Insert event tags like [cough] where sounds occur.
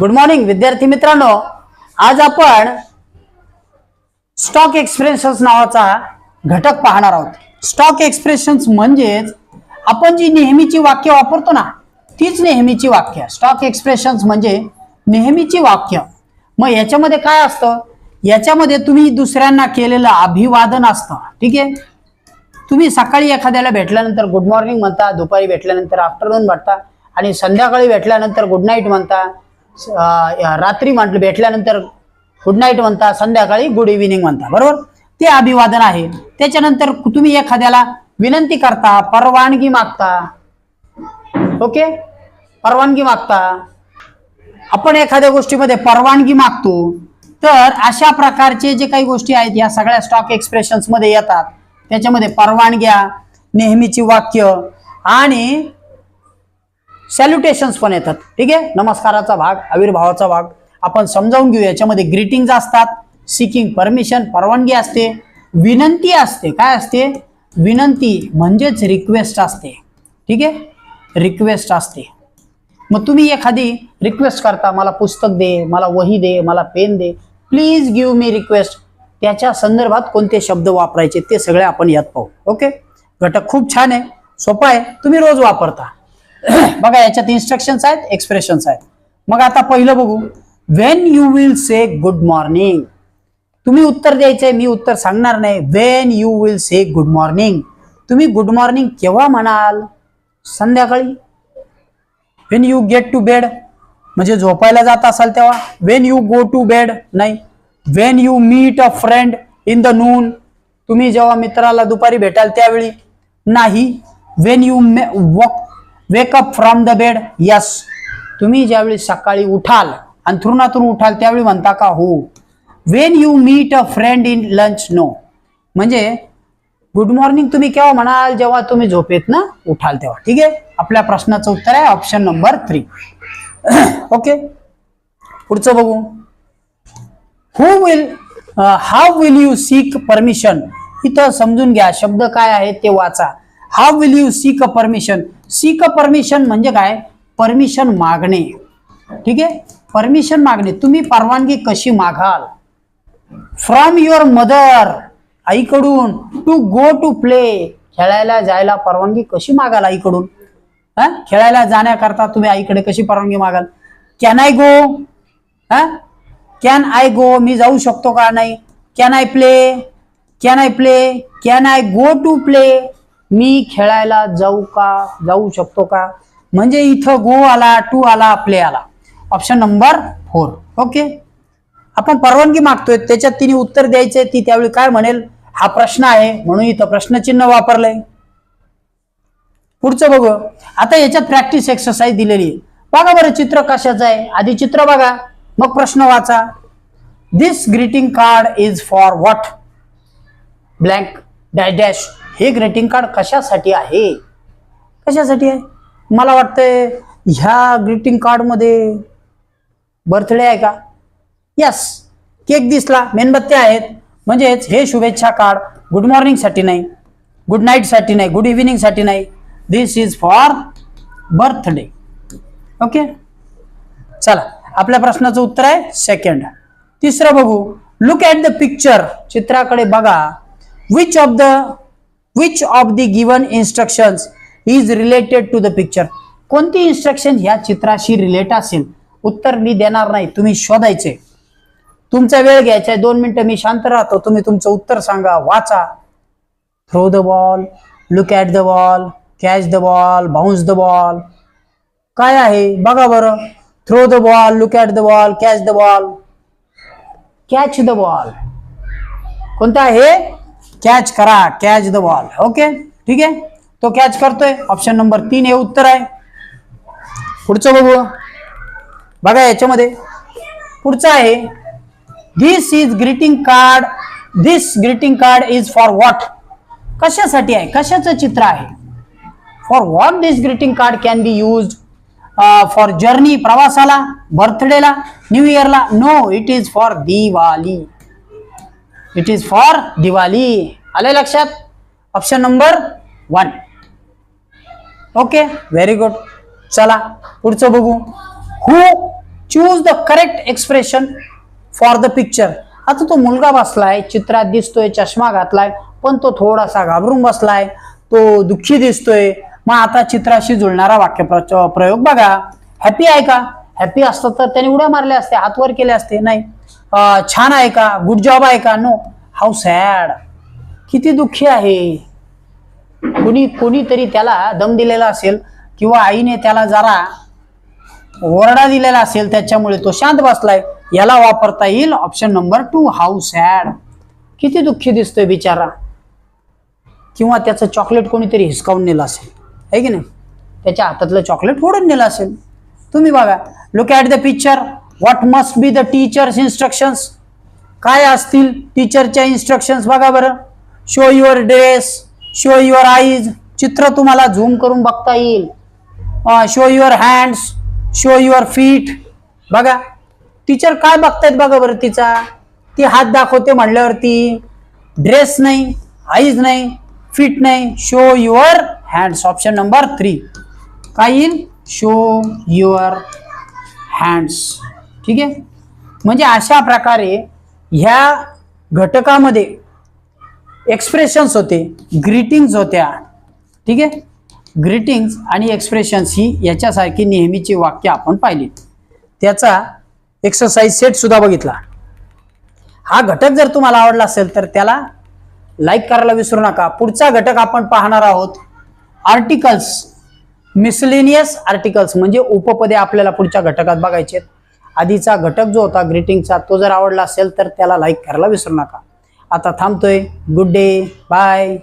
Good morning विद्यार्थी मित्रांनो. आज आपण स्टॉक एक्सप्रेशन्स नावाचा घटक पाहणार आहोत. स्टॉक एक्सप्रेशन्स म्हणजेच आपण जी नेहमीची वाक्य वापरतो ना तीच नेहमीची वाक्य. स्टॉक एक्सप्रेशन्स म्हणजे नेहमीची वाक्य. मग याच्यामध्ये काय असतं? याच्यामध्ये तुम्ही दुसऱ्यांना केलेलं अभिवादन असतं. ठीक आहे? तुम्ही सकाळी एखाद्याला भेटल्यानंतर गुड मॉर्निंग म्हणता दुपारी भेटल्यानंतर आफ्टरनून म्हणता आणि संध्याकाळी भेटल्यानंतर गुड नाईट म्हणता रात्री म्हटलं भेटल्यानंतर गुड नाईट म्हणता संध्याकाळी गुड इव्हिनिंग म्हणता बरोबर? ते अभिवादन आहे. त्याच्यानंतर तुम्ही एखाद्याला विनंती करता परवानगी मागता. ओके? परवानगी मागता. आपण एखाद्या गोष्टीमध्ये परवानगी मागतो तर अशा प्रकारचे जे काही गोष्टी आहेत या सगळ्या स्टॉक एक्सप्रेशन्समध्ये येतात. त्याच्यामध्ये परवानग्या नेहमीची वाक्य आणि सॅल्युटेशन्स पण येतात. ठीक आहे? नमस्काराचा भाग आविर्भावाचा भाग. आपण समजावून घेऊ याच्यामध्ये ग्रीटिंग्ज असतात सिकिंग परमिशन परवानगी असते विनंती असते. काय असते? विनंती म्हणजेच रिक्वेस्ट असते. ठीक आहे? रिक्वेस्ट असते. मग तुम्ही एखादी रिक्वेस्ट करता मला पुस्तक दे मला वही दे मला पेन दे प्लीज गिव मी रिक्वेस्ट त्याच्या संदर्भात कोणते शब्द वापरायचे ते सगळे आपण यात पाहू. ओके? घटक खूप छान आहे. सोपा आहे. तुम्ही रोज वापरता. [clears throat] बघा याच्यात इन्स्ट्रक्शन्स आहेत एक्सप्रेशन्स आहेत. मग आता पहिलं बघू. When you will say good morning तुम्ही उत्तर द्यायचंय मी उत्तर सांगणार नाही. When you will say good morning तुम्ही गुड मॉर्निंग केव्हा म्हणाल? संध्याकाळी. When you get to bed म्हणजे झोपायला जात असाल तेव्हा. When you go to bed नाही. When you meet a friend in the noon तुम्ही जेव्हा मित्राला दुपारी भेटाल त्यावेळी. नाही. When you walk up from the bed yes तुम्ही ज्यावेळी सकाळी उठाल अंथरुणातून उठाल त्यावेळी म्हणता का हो? When you meet a friend in lunch no म्हणजे गुड मॉर्निंग तुम्ही केव्हा म्हणाल? जेव्हा तुम्ही झोपेत ना उठाल तेव्हा. ठीक आहे? आपल्या प्रश्नाचं उत्तर आहे ऑप्शन नंबर थ्री ओके पुढचं बघू. Who will how will you seek permission इथं समजून घ्या शब्द काय आहे ते वाचा. How will you seek permission seek permission म्हणजे काय? परमिशन मागणे. ठीक आहे? परमिशन मागणे. तुम्ही परवानगी कशी मागाल? फ्रॉम युअर मदर आईकडून टू गो टू प्ले खेळायला जायला परवानगी कशी मागाल आईकडून? हा? खेळायला जाण्याकरता तुम्ही आईकडे कशी परवानगी मागाल? कॅन आय गो हा? कॅन आय गो मी जाऊ शकतो का नाही? Can I play can I play can I go to play मी खेळायला जाऊ का जाऊ शकतो का? म्हणजे इथं गो आला टू आला प्ले आला. ऑप्शन नंबर फोर ओके आपण परवानगी मागतोय. त्याच्यात तिने उत्तर द्यायचे ती त्यावेळी काय म्हणेल? हा प्रश्न आहे. म्हणून इथं प्रश्नचिन्ह वापरलंय. पुढचं बघू. आता याच्यात प्रॅक्टिस एक्सरसाइज दिलेली आहे. बघा बरं चित्र कशाचं आहे. आधी चित्र बघा. मग प्रश्न वाचा. This greeting card is for what blank dash dash हे ग्रीटिंग कार्ड कशासाठी आहे? कशासाठी आहे? मला वाटतंय ह्या ग्रीटिंग कार्डमध्ये बर्थडे आहे का? यस केक दिसला. मेणबत्त्या आहेत. म्हणजेच हे शुभेच्छा कार्ड गुड मॉर्निंगसाठी नाही गुड नाईटसाठी नाही गुड इव्हिनिंगसाठी नाही. This is for birthday okay चला. आपल्या प्रश्नाचं उत्तर आहे सेकंड तिसरं बघू. लुक ॲट द पिक्चर चित्राकडे बघा. Which of the which of the given instructions is related to the picture कोणती इन्स्ट्रक्शन ह्या चित्राशी रिलेट असेल? उत्तर मी देणार नाही. तुम्ही शोधायचे. तुमचा वेळ घ्यायचा आहे. दोन मिनिटं मी शांत राहतो. तुम्ही तुमचं उत्तर सांगा. वाचा. Throw the ball look at the ball catch the ball bounce the ball काय आहे? बघा बरं. Throw the ball look at the ball catch the ball catch the ball कोणता आहे? कॅच करा कॅच द बॉल ओके ठीक आहे? तो कॅच करतोय. ऑप्शन नंबर तीन हे उत्तर आहे. पुढचं बघू. बघा याच्यामध्ये. पुढचं आहे. This is greeting card this greeting card is for what कशासाठी आहे? कशाचं चित्र आहे? For what this greeting card can be use for journey प्रवासाला बर्थडेला न्यू इयरला no it is for Diwali it is for Diwali आले लक्षात? Option number one okay very good चला पुढचं बघू. Who choose the correct expression for the picture आता तो मुलगा बसलाय चित्रात दिसतोय चष्मा घातलाय पण तो थोडासा घाबरून बसलाय तो दुःखी दिसतोय. मग आता चित्राशी जुळणारा वाक्य प्र- प्रयोग बघा. हॅपी आहे का? हॅपी असतं तर त्याने उड्या मारल्या असते हातवर केले असते. नाही. छान आहे का? गुड जॉब आहे का? नो हाऊ सॅड किती दुःखी आहे. कोणी कोणीतरी त्याला दम दिलेला असेल किंवा आईने त्याला जरा ओरडा दिलेला असेल त्याच्यामुळे तो शांत बसलाय. याला वापरता येईल option number two how sad किती दुःखी दिसतोय बिचारा. किंवा त्याचं चॉकलेट कोणीतरी हिसकावून नेलं असेल. आहे की नाही? त्याच्या हातातलं चॉकलेट फोडून नेलं असेल. तुम्ही बघा. Look at the picture what must be the teacher's instructions काय असतील टीचरच्या इन्स्ट्रक्शन्स बघा बरं. Show your dress show your eyes चित्र तुम्हाला झूम करून बघता येईल. Show your hands show your feet बघा. टीचर काय बघतायत बघा बरं तिचा? ती हात दाखवते म्हणल्यावरती. ड्रेस नाही आईज नाही फिट नाही. Show your hands option number three काय येईल? शो युअर हँड्स ठीक आहे? म्हणजे अशा प्रकारे ह्या घटकामध्ये एक्सप्रेशन्स होते ग्रीटिंग्स होत्या. ठीक आहे? ग्रीटिंग्स आणि एक्सप्रेशन्स ही याच्यासारखी नेहमीची वाक्य आपण पाहिली. त्याचा एक्सरसाइज सेट सुद्धा बघितला. हा घटक जर तुम्हाला आवडला असेल तर त्याला लाईक करायला विसरू नका. पुढचा घटक आपण पाहणार आहोत आर्टिकल्स मिसलेनियस आर्टिकल्स म्हणजे उपपदे आपल्याला पुढच्या घटकात बघायचे आहेत. आधीचा घटक जो होता ग्रीटिंगचा तो जर आवडला असेल तर त्याला लाईक करायला विसरू नका. आता थांबतोय. Good day bye